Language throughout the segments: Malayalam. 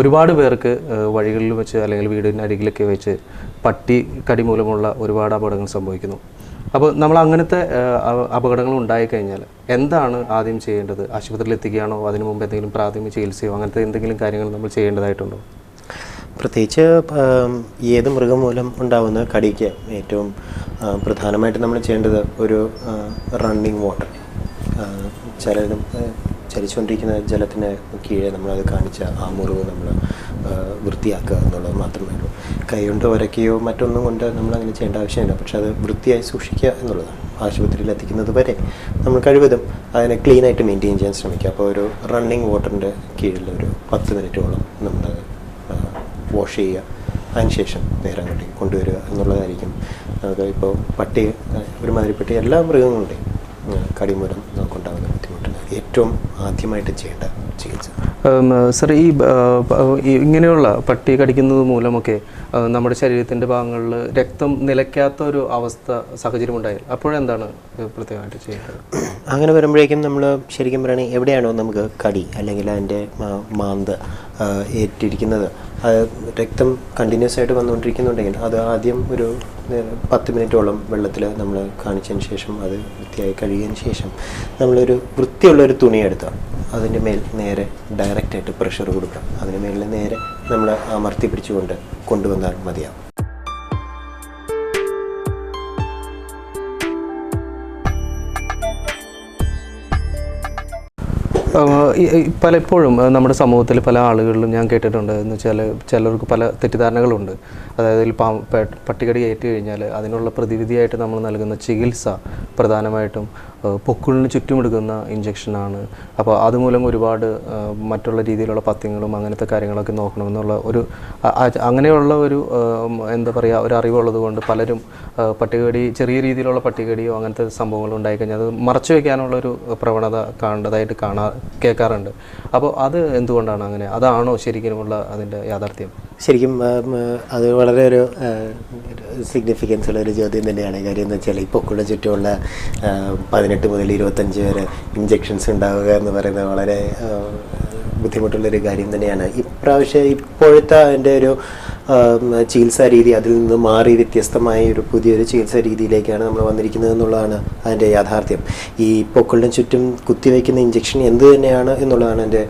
ഒരുപാട് പേർക്ക് വഴികളിൽ വെച്ച് അല്ലെങ്കിൽ വീടിന്റെ അരികിലൊക്കെ വെച്ച് പട്ടി കടി മൂലമുള്ള ഒരുപാട് അപകടങ്ങൾ സംഭവിക്കുന്നു. അപ്പോൾ നമ്മൾ അങ്ങനത്തെ അപകടങ്ങൾ ഉണ്ടായിക്കഴിഞ്ഞാൽ എന്താണ് ആദ്യം ചെയ്യേണ്ടത്? ആശുപത്രിയിൽ എത്തിക്കുകയാണോ? അതിനു മുമ്പ് എന്തെങ്കിലും പ്രാഥമിക ചികിത്സയോ അങ്ങനത്തെ എന്തെങ്കിലും കാര്യങ്ങൾ നമ്മൾ ചെയ്യേണ്ടതായിട്ടുണ്ടോ? പ്രത്യേകിച്ച് ഏത് മൃഗം മൂലം ഉണ്ടാകുന്ന കടിക്ക് ഏറ്റവും പ്രധാനമായിട്ട് നമ്മൾ ചെയ്യേണ്ടത് ഒരു റണ്ണിങ് വാട്ടർ ചിലതും ചലിച്ചുകൊണ്ടിരിക്കുന്ന ജലത്തിന് കീഴെ നമ്മളത് കാണിച്ച ആ മുറിവ് നമ്മൾ വൃത്തിയാക്കുക എന്നുള്ളത് മാത്രമേ ഉള്ളൂ. കൈ കൊണ്ട് ഉരയ്ക്കുകയോ മറ്റൊന്നും കൊണ്ട് നമ്മളങ്ങനെ ചെയ്യേണ്ട ആവശ്യമില്ല. പക്ഷെ അത് വൃത്തിയായി സൂക്ഷിക്കുക എന്നുള്ളതാണ്. ആശുപത്രിയിൽ എത്തിക്കുന്നത് വരെ നമ്മൾ കഴിവതും അതിനെ ക്ലീനായിട്ട് മെയിന്റെയിൻ ചെയ്യാൻ ശ്രമിക്കുക. അപ്പോൾ ഒരു റണ്ണിങ് വാട്ടറിന്റെ കീഴിൽ ഒരു പത്ത് മിനിറ്റോളം നമ്മൾ വാഷ് ചെയ്യുക. അതിനുശേഷം നേരം അങ്ങോട്ടേക്ക് കൊണ്ടുവരിക എന്നുള്ളതായിരിക്കും. നമുക്ക് ഇപ്പോൾ പട്ടി ഒരുമാതിരിപ്പെട്ട എല്ലാ മൃഗങ്ങളുടെയും കടിമൂലം നമുക്കുണ്ടാകുന്ന ബുദ്ധിമുട്ടുണ്ട് ഏറ്റവും ആദ്യമായിട്ട് ചെയ്യേണ്ട ചികിത്സ. സർ ഈ ഇങ്ങനെയുള്ള പട്ടി കടിക്കുന്നത് മൂലമൊക്കെ നമ്മുടെ ശരീരത്തിന്റെ ഭാഗങ്ങളിൽ രക്തം നിലയ്ക്കാത്ത ഒരു അവസ്ഥ സാഹചര്യം ഉണ്ടായാൽ അപ്പോഴെന്താണ് പ്രത്യേകമായിട്ട് ചെയ്യേണ്ടത്? അങ്ങനെ വരുമ്പോഴേക്കും നമ്മൾ ശരിക്കും പറയുകയാണെങ്കിൽ എവിടെയാണോ നമുക്ക് കടി അല്ലെങ്കിൽ അതിന്റെ മാന്ത് ഏറ്റിരിക്കുന്നത്. അത് രക്തം കണ്ടിന്യൂസ് ആയിട്ട് വന്നുകൊണ്ടിരിക്കുന്നുണ്ടെങ്കിൽ അത് ആദ്യം ഒരു പത്ത് മിനിറ്റോളം വെള്ളത്തിൽ നമ്മൾ കാണിച്ചതിന് ശേഷം അത് വൃത്തിയായി കഴുകിയതിന് ശേഷം നമ്മളൊരു വൃത്തിയുള്ള ഒരു തുണി എടുത്താൽ അതിന്റെ മേൽ നേരെ ഡയറക്റ്റായിട്ട് പ്രഷർ കൊടുക്കുക. അതിന് മേലിൽ നേരെ നമ്മൾ അമർത്തി പിടിച്ചുകൊണ്ട് കൊണ്ടുവന്നാൽ മതിയാവും. പലപ്പോഴും നമ്മുടെ സമൂഹത്തിൽ പല ആളുകളിലും ഞാൻ കേട്ടിട്ടുണ്ട്. എന്ന് വെച്ചാൽ ചിലർക്ക് പല തെറ്റിദ്ധാരണകളുണ്ട്. അതായത് പട്ടികടി ഏറ്റു കഴിഞ്ഞാൽ അതിനുള്ള പ്രതിവിധിയായിട്ട് നമ്മൾ നൽകുന്ന ചികിത്സ പ്രധാനമായിട്ടും പൊക്കിളിന് ചുറ്റുമെടുക്കുന്ന ഇഞ്ചക്ഷനാണ് അപ്പോൾ അതുമൂലം ഒരുപാട് മറ്റുള്ള രീതിയിലുള്ള പത്യങ്ങളും അങ്ങനത്തെ കാര്യങ്ങളൊക്കെ നോക്കണമെന്നുള്ള ഒരു അങ്ങനെയുള്ള ഒരു എന്താ പറയുക ഒരു അറിവുള്ളത് കൊണ്ട് പലരും പട്ടികടി ചെറിയ രീതിയിലുള്ള പട്ടികടിയോ അങ്ങനത്തെ സംഭവങ്ങൾ ഉണ്ടായിക്കഴിഞ്ഞാൽ അത് മറച്ചു വയ്ക്കാനുള്ള ഒരു പ്രവണത കാണേണ്ടതായിട്ട് കാണാ കേൾക്കാറുണ്ട്. അപ്പോൾ അത് എന്തുകൊണ്ടാണ് അങ്ങനെ? അതാണോ ശരിക്കുമുള്ള അതിന്റെ യാഥാർത്ഥ്യം? ശരിക്കും അത് വളരെ ഒരു സിഗ്നിഫിക്കൻസ് ഉള്ള ഒരു ചോദ്യം തന്നെയാണ്. കാര്യം എന്ന് വെച്ചാൽ ഈ പൊക്കുള്ള ചുറ്റുമുള്ള പതിനെട്ട് മുതൽ ഇരുപത്തഞ്ച് വരെ ഇഞ്ചെക്ഷൻസ് ഉണ്ടാവുക എന്ന് പറയുന്നത് വളരെ ബുദ്ധിമുട്ടുള്ളൊരു കാര്യം തന്നെയാണ്. ഇപ്രാവശ്യം ഇപ്പോഴത്തെ അതിന്റെ ഒരു ചികിത്സാ രീതി അതിൽ നിന്ന് മാറി വ്യത്യസ്തമായ ഒരു പുതിയൊരു ചികിത്സാ രീതിയിലേക്കാണ് നമ്മൾ വന്നിരിക്കുന്നത് എന്നുള്ളതാണ് അതിന്റെ യാഥാർത്ഥ്യം. ഈ പൊക്കളിന് ചുറ്റും കുത്തിവെക്കുന്ന ഇഞ്ചെക്ഷൻ എന്ത് തന്നെയാണ് എന്നുള്ളതാണ് എന്റെ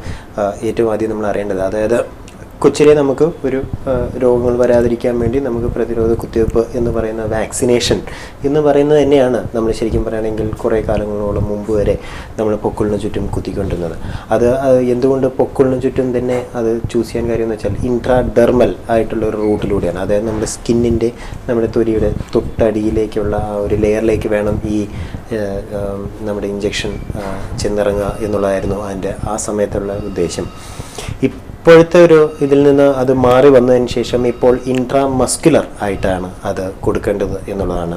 ഏറ്റവും ആദ്യം നമ്മൾ അറിയേണ്ടത്. അതായത് കൊച്ചിലെ നമുക്ക് ഒരു രോഗങ്ങൾ വരാതിരിക്കാൻ വേണ്ടി നമുക്ക് പ്രതിരോധ കുത്തിവയ്പ്പ് എന്ന് പറയുന്ന വാക്സിനേഷൻ എന്ന് പറയുന്നത് തന്നെയാണ് നമ്മൾ ശരിക്കും പറയുകയാണെങ്കിൽ കുറേ കാലങ്ങളോളം മുമ്പ് വരെ നമ്മൾ പൊക്കിളിന് ചുറ്റും കുത്തിക്കൊണ്ടിരുന്നത്. അത് എന്തുകൊണ്ട് പൊക്കിളിന് ചുറ്റും തന്നെ അത് ചൂസ് ചെയ്യാൻ കാര്യം എന്ന് വെച്ചാൽ ഇൻട്രാഡെർമൽ ആയിട്ടുള്ള ഒരു റൂട്ടിലൂടെയാണ്. അതായത് നമ്മുടെ സ്കിന്നിന്റെ നമ്മുടെ തൊലിയുടെ തൊട്ടടിയിലേക്കുള്ള ആ ഒരു ലെയറിലേക്ക് വേണം ഈ നമ്മുടെ ഇഞ്ചക്ഷൻ ചെന്നിറങ്ങുക എന്നുള്ളതായിരുന്നു അതിന്റെ ആ സമയത്തുള്ള ഉദ്ദേശം. ഇപ്പോഴത്തെ ഒരു ഇതിൽ നിന്ന് അത് മാറി വന്നതിന് ശേഷം ഇപ്പോൾ ഇൻട്രാ മസ്കുലർ ആയിട്ടാണ് അത് കൊടുക്കേണ്ടത് എന്നുള്ളതാണ്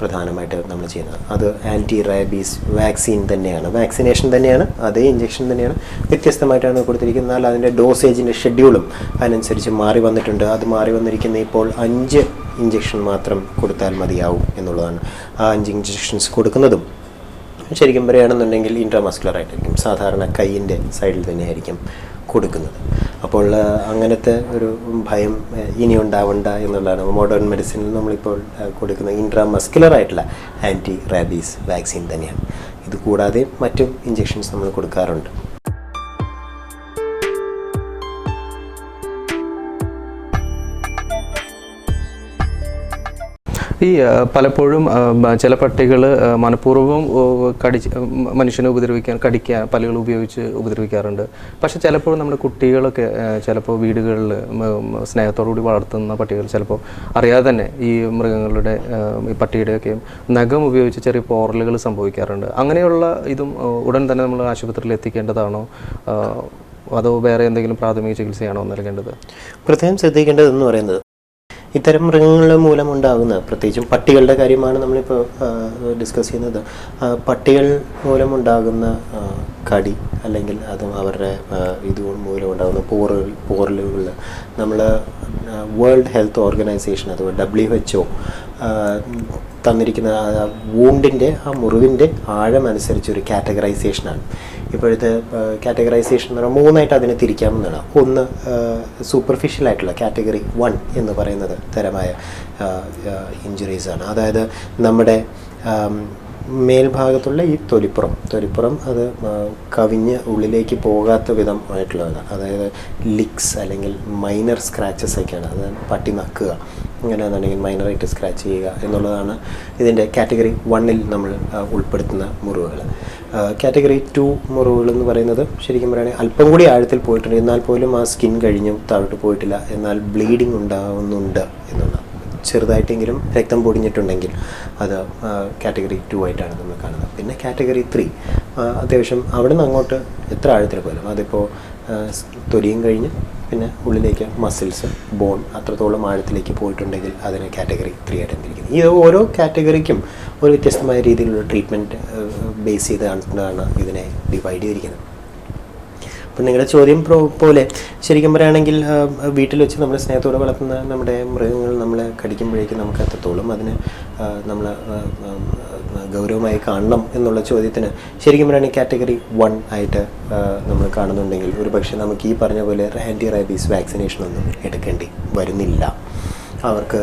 പ്രധാനമായിട്ട് നമ്മൾ ചെയ്യുന്നത്. അത് ആന്റി റയബീസ് വാക്സിൻ തന്നെയാണ്. വാക്സിനേഷൻ തന്നെയാണ്. അതേ ഇഞ്ചെക്ഷൻ തന്നെയാണ്. വ്യത്യസ്തമായിട്ടാണ് കൊടുത്തിരിക്കുന്നത്. എന്നാൽ അതിന്റെ ഡോസേജിന്റെ ഷെഡ്യൂളും അതിനനുസരിച്ച് മാറി വന്നിട്ടുണ്ട്. അത് മാറി വന്നിരിക്കുന്ന ഇപ്പോൾ അഞ്ച് ഇഞ്ചെക്ഷൻ മാത്രം കൊടുത്താൽ മതിയാവും എന്നുള്ളതാണ്. ആ അഞ്ച് ഇഞ്ചെക്ഷൻസ് കൊടുക്കുന്നതും ശരിക്കും പറയുകയാണെന്നുണ്ടെങ്കിൽ ഇൻട്രാമസ്കുലർ ആയിട്ടായിരിക്കും. സാധാരണ കൈയിന്റെ സൈഡിൽ തന്നെയായിരിക്കും കൊടുക്കുന്നത്. അപ്പോൾ അങ്ങനത്തെ ഒരു ഭയം ഇനി ഉണ്ടാവണ്ട എന്നുള്ളതാണ്. മോഡേൺ മെഡിസിനിൽ നമ്മളിപ്പോൾ കൊടുക്കുന്ന ഇൻട്രാ മസ്കുലർ ആയിട്ടുള്ള ആന്റി റാബീസ് വാക്സിൻ തന്നെയാണ്. ഇത് കൂടാതെ മറ്റു ഇഞ്ചെക്ഷൻസ് നമ്മൾ കൊടുക്കാറുണ്ട്. ഈ പലപ്പോഴും ചില പട്ടികൾ മനഃപൂർവം കടി കടിച്ച് മനുഷ്യനെ ഉപദ്രവിക്കാൻ കടിക്കാൻ പല്ലുകൾ ഉപയോഗിച്ച് ഉപദ്രവിക്കാറുണ്ട്. പക്ഷെ ചിലപ്പോൾ നമ്മുടെ കുട്ടികളൊക്കെ ചിലപ്പോൾ വീടുകളിൽ സ്നേഹത്തോടു കൂടി വളർത്തുന്ന പട്ടികൾ ചിലപ്പോൾ അറിയാതെ തന്നെ ഈ മൃഗങ്ങളുടെ ഈ പട്ടിയുടെയൊക്കെ നഖം ഉപയോഗിച്ച് ചെറിയ പോറലുകൾ സംഭവിക്കാറുണ്ട്. അങ്ങനെയുള്ള ഇതും ഉടൻ തന്നെ നമ്മൾ ആശുപത്രിയിൽ എത്തിക്കേണ്ടതാണോ? അതോ വേറെ എന്തെങ്കിലും പ്രാഥമിക ചികിത്സയാണോ നൽകേണ്ടത്? പ്രത്യേകം ശ്രദ്ധിക്കേണ്ടതെന്ന് പറയുന്നത് ഇത്തരം മൃഗങ്ങൾ മൂലമുണ്ടാകുന്ന പ്രത്യേകിച്ചും പട്ടികളുടെ കാര്യമാണ് നമ്മളിപ്പോൾ ഡിസ്കസ് ചെയ്യുന്നത്. പട്ടികൾ മൂലമുണ്ടാകുന്ന കടി അല്ലെങ്കിൽ അത് അവരുടെ ഇത് മൂലം ഉണ്ടാകുന്ന പോറൽ പോറലുകൾ. നമ്മൾ വേൾഡ് ഹെൽത്ത് ഓർഗനൈസേഷൻ അഥവാ ഡബ്ല്യു എച്ച് ഒ തന്നിരിക്കുന്ന വൂണ്ടിന്റെ ആ മുറിവിന്റെ ആഴം അനുസരിച്ച് ഒരു കാറ്റഗറൈസേഷനാണ് ഇപ്പോഴത്തെ കാറ്റഗറൈസേഷൻ എന്ന് പറയുമ്പോൾ മൂന്നായിട്ട് അതിനെ തിരിക്കാമെന്നാണ് ഒന്ന് സൂപ്പർഫിഷ്യൽ ആയിട്ടുള്ള കാറ്റഗറി വൺ എന്ന് പറയുന്നത് തരമായ ഇഞ്ചുറീസാണ് അതായത് നമ്മുടെ മേൽഭാഗത്തുള്ള ഈ തൊലിപ്പുറം തൊലിപ്പുറം അത് കവിഞ്ഞ് ഉള്ളിലേക്ക് പോകാത്ത വിധം ആയിട്ടുള്ളതാണ്. അതായത് ലിക്സ് അല്ലെങ്കിൽ മൈനർ സ്ക്രാച്ചസ് ഒക്കെയാണ്. അത് പട്ടി നക്കുക അങ്ങനെയാണെന്നുണ്ടെങ്കിൽ മൈനറായിട്ട് സ്ക്രാച്ച് ചെയ്യുക എന്നുള്ളതാണ് ഇതിന്റെ കാറ്റഗറി വണ്ണിൽ നമ്മൾ ഉൾപ്പെടുത്തുന്ന മുറിവുകൾ. കാറ്റഗറി ടു മുറിവുകൾ എന്ന് പറയുന്നത് ശരിക്കും പറയുകയാണെങ്കിൽ അല്പം കൂടി ആഴത്തിൽ പോയിട്ടുണ്ട്. എന്നാൽ പോലും ആ സ്കിൻ കഴിഞ്ഞും താഴോട്ട് പോയിട്ടില്ല. എന്നാൽ ബ്ലീഡിങ് ഉണ്ടാവുന്നുണ്ട് എന്നുള്ള ചെറുതായിട്ടെങ്കിലും രക്തം പൊടിഞ്ഞിട്ടുണ്ടെങ്കിൽ അത് കാറ്റഗറി ടു ആയിട്ടാണ് നമ്മൾ കാണുന്നത്. പിന്നെ കാറ്റഗറി ത്രീ അത്യാവശ്യം അവിടെ നിന്ന് അങ്ങോട്ട് എത്ര ആഴത്തിൽ പോലും അതിപ്പോൾ തൊലിയും കഴിഞ്ഞ് പിന്നെ ഉള്ളിലേക്ക് മസിൽസ് ബോൺ അത്രത്തോളം ആഴത്തിലേക്ക് പോയിട്ടുണ്ടെങ്കിൽ അതിനെ കാറ്റഗറി ത്രീ ആയിട്ട് തിരിക്കുന്നത് ഈ ഓരോ കാറ്റഗറിക്കും ഒരു വ്യത്യസ്തമായ രീതിയിലുള്ള ട്രീറ്റ്മെന്റ് ബേസ് ചെയ്താണ് ഇതിനെ ഡിവൈഡ് ചെയ്തിരിക്കുന്നത്. അപ്പം നിങ്ങളുടെ ചോദ്യം പോലെ ശരിക്കും പറയുകയാണെങ്കിൽ വീട്ടിൽ വെച്ച് നമ്മുടെ സ്നേഹത്തോടെ വളർത്തുന്ന നമ്മുടെ മൃഗങ്ങൾ നമ്മളെ കടിക്കുമ്പോഴേക്കും നമുക്ക് എത്രത്തോളം അതിന് നമ്മൾ ഗൗരവമായി കാണണം എന്നുള്ള ചോദ്യത്തിന് ശരിക്കും പറയുകയാണെങ്കിൽ കാറ്റഗറി വൺ ആയിട്ട് നമ്മൾ കാണുന്നുണ്ടെങ്കിൽ ഒരു പക്ഷേ നമുക്ക് ഈ പറഞ്ഞ പോലെ ആന്റി റൈബീസ് വാക്സിനേഷൻ ഒന്നും എടുക്കേണ്ടി വരുന്നില്ല. അവർക്ക്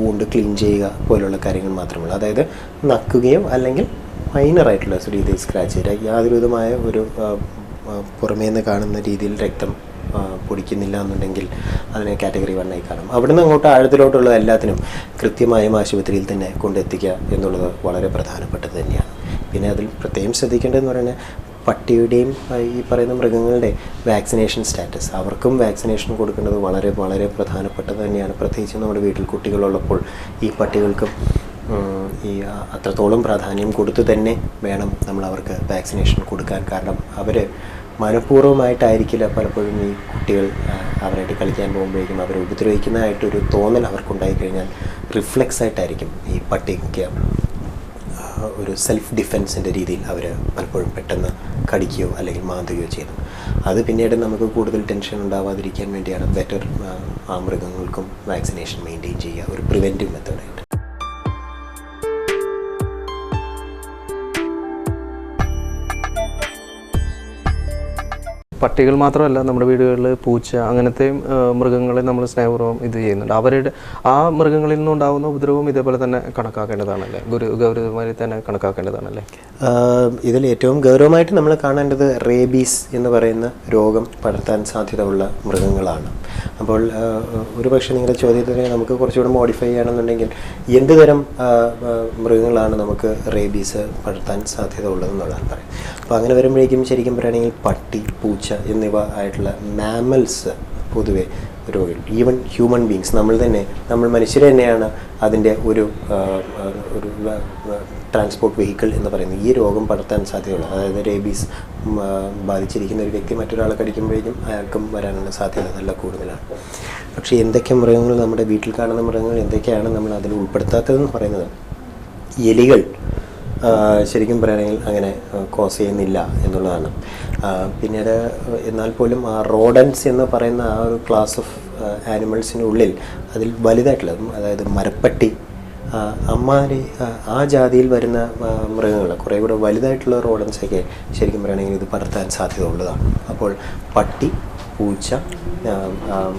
വൂണ്ട് ക്ലീൻ ചെയ്യുക പോലുള്ള കാര്യങ്ങൾ മാത്രമുള്ളൂ അതായത് നക്കുകയോ അല്ലെങ്കിൽ മൈനറായിട്ടുള്ള രീതിയിൽ സ്ക്രാച്ച് ചെയ്യുക. യാതൊരുവിധമായ ഒരു പുറമേ നിന്ന് കാണുന്ന രീതിയിൽ രക്തം പൊടിക്കുന്നില്ല എന്നുണ്ടെങ്കിൽ അതിനെ കാറ്റഗറി വണ്ണായി കാണും. അവിടെ നിന്ന് അങ്ങോട്ട് ആഴത്തിലോട്ടുള്ള എല്ലാത്തിനും കൃത്യമായും ആശുപത്രിയിൽ തന്നെ കൊണ്ടെത്തിക്കുക എന്നുള്ളത് വളരെ പ്രധാനപ്പെട്ടത് തന്നെയാണ്. പിന്നെ അതിൽ പ്രത്യേകം ശ്രദ്ധിക്കേണ്ടതെന്ന് പറയുന്നത് പട്ടിയുടെയും ഈ പറയുന്ന മൃഗങ്ങളുടെ വാക്സിനേഷൻ സ്റ്റാറ്റസ്. അവർക്കും വാക്സിനേഷൻ കൊടുക്കേണ്ടത് വളരെ വളരെ പ്രധാനപ്പെട്ടത് തന്നെയാണ്. പ്രത്യേകിച്ച് നമ്മുടെ വീട്ടിൽ കുട്ടികളുള്ളപ്പോൾ ഈ പട്ടികൾക്കും ഈ അത്രത്തോളം പ്രാധാന്യം കൊടുത്തു തന്നെ വേണം നമ്മൾ അവർക്ക് വാക്സിനേഷൻ കൊടുക്കാൻ. കാരണം അവർ മനഃപൂർവമായിട്ടായിരിക്കില്ല പലപ്പോഴും ഈ കുട്ടികൾ അവരായിട്ട് കളിക്കാൻ പോകുമ്പോഴേക്കും അവരെ ഉപദ്രവിക്കുന്നതായിട്ടൊരു തോന്നൽ അവർക്കുണ്ടായി കഴിഞ്ഞാൽ റിഫ്ലെക്സ് ആയിട്ടായിരിക്കും ഈ പട്ടിക്ക് ഒരു സെൽഫ് ഡിഫെൻസിന്റെ രീതിയിൽ അവർ പലപ്പോഴും പെട്ടെന്ന് കടിക്കുകയോ അല്ലെങ്കിൽ മാന്തുകയോ ചെയ്യുന്നു. അത് പിന്നീട് നമുക്ക് കൂടുതൽ ടെൻഷൻ ഉണ്ടാവാതിരിക്കാൻ വേണ്ടിയാണ് ബെറ്റർ ആ മൃഗങ്ങൾക്കും വാക്സിനേഷൻ മെയിന്റെയിൻ ചെയ്യുക ഒരു പ്രിവെന്റീവ് മെത്തേഡായിട്ട്. പട്ടികൾ മാത്രമല്ല നമ്മുടെ വീടുകളിൽ പൂച്ച അങ്ങനത്തെയും മൃഗങ്ങളെ നമ്മൾ സ്നേഹപൂർവം ഇത് ചെയ്യുന്നുണ്ട്. അവരുടെ ആ മൃഗങ്ങളിൽ നിന്നുണ്ടാകുന്ന ഉപദ്രവവും ഇതേപോലെ തന്നെ കണക്കാക്കേണ്ടതാണല്ലേ? ഗുരു ഗൗരവമായി തന്നെ കണക്കാക്കേണ്ടതാണല്ലേ? ഇതിൽ ഏറ്റവും ഗൗരവമായിട്ട് നമ്മൾ കാണേണ്ടത് റേബീസ് എന്ന് പറയുന്ന രോഗം പടർത്താൻ സാധ്യതയുള്ള മൃഗങ്ങളാണ്. അപ്പോൾ ഒരു പക്ഷേ നിങ്ങളുടെ ചോദ്യത്തിന് നമുക്ക് കുറച്ചുകൂടെ മോഡിഫൈ ചെയ്യണമെന്നുണ്ടെങ്കിൽ എന്ത് തരം മൃഗങ്ങളാണ് നമുക്ക് റേബീസ് പടർത്താൻ സാധ്യത ഉള്ളതെന്നുള്ളതാണ് പറയാം അപ്പോൾ അങ്ങനെ വരുമ്പോഴേക്കും ശരിക്കും പറയുകയാണെങ്കിൽ പട്ടി പൂച്ച എന്നിവ ആയിട്ടുള്ള മാമൽസ് പൊതുവെ രോഗികൾ ഈവൻ ഹ്യൂമൻ ബീങ്സ് നമ്മൾ തന്നെ നമ്മൾ മനുഷ്യർ തന്നെയാണ് അതിന്റെ ഒരു ഒരു ട്രാൻസ്പോർട്ട് വെഹിക്കിൾ എന്ന് പറയുന്നത് ഈ രോഗം പടർത്താൻ സാധ്യതയുള്ളൂ അതായത് റേബീസ് ബാധിച്ചിരിക്കുന്ന ഒരു വ്യക്തി മറ്റൊരാളെ കടിക്കുമ്പോഴേക്കും അയാൾക്കും വരാനുള്ള സാധ്യത നല്ല കൂടുതലാണ് പക്ഷേ എന്തൊക്കെ മൃഗങ്ങൾ നമ്മുടെ വീട്ടിൽ കാണുന്ന മൃഗങ്ങൾ എന്തൊക്കെയാണ് നമ്മൾ അതിൽ ഉൾപ്പെടുത്താത്തതെന്ന് പറയുന്നത് എലികൾ ശരിക്കും പറയുകയാണെങ്കിൽ അങ്ങനെ കോസ് ചെയ്യുന്നില്ല എന്നുള്ളതാണ്. പിന്നീട് എന്നാൽ പോലും ആ റോഡൻസ് എന്ന് പറയുന്ന ആ ഒരു ക്ലാസ് ഓഫ് ആനിമൽസിനുള്ളിൽ അതിൽ വലുതായിട്ടുള്ളതും അതായത് മരപ്പട്ടി അമ്മാരി ആ ജാതിയിൽ വരുന്ന മൃഗങ്ങൾ കുറേ കൂടെ വലുതായിട്ടുള്ള റോഡൻസൊക്കെ ശരിക്കും പറയുകയാണെങ്കിൽ ഇത് പടർത്താൻ സാധ്യത ഉള്ളതാണ്. അപ്പോൾ പട്ടി പൂച്ച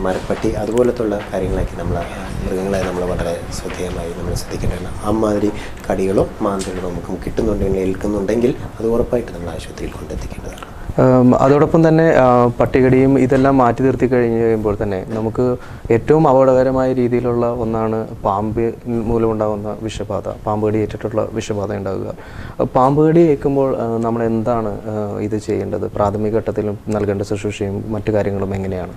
മരപ്പട്ടി അതുപോലത്തുള്ള കാര്യങ്ങളൊക്കെ നമ്മൾ മൃഗങ്ങളെ നമ്മൾ വളരെ ശ്രദ്ധേയമായി നമ്മൾ ശ്രദ്ധിക്കേണ്ടതാണ്. അമ്മാതിരി കടികളോ മാന്തലുകളോ നമുക്ക് കിട്ടുന്നുണ്ടെങ്കിൽ ഏൽക്കുന്നുണ്ടെങ്കിൽ അത് ഉറപ്പായിട്ട് നമ്മൾ ആശുപത്രിയിൽ കൊണ്ടെത്തിക്കേണ്ടതാണ്. അതോടൊപ്പം തന്നെ പട്ടികടിയും ഇതെല്ലാം മാറ്റി നിർത്തി കഴിഞ്ഞ് കഴിയുമ്പോൾ തന്നെ നമുക്ക് ഏറ്റവും അപകടകരമായ രീതിയിലുള്ള ഒന്നാണ് പാമ്പ് മൂലമുണ്ടാകുന്ന വിഷബാധ പാമ്പ് കടി ഏറ്റിട്ടുള്ള വിഷബാധ ഉണ്ടാകുക. പാമ്പ് കടി ഏൽക്കുമ്പോൾ നമ്മൾ എന്താണ് ഇത് ചെയ്യേണ്ടത്? പ്രാഥമിക ഘട്ടത്തിലും നൽകേണ്ട ശുശ്രൂഷയും മറ്റു കാര്യങ്ങളും എങ്ങനെയാണ്?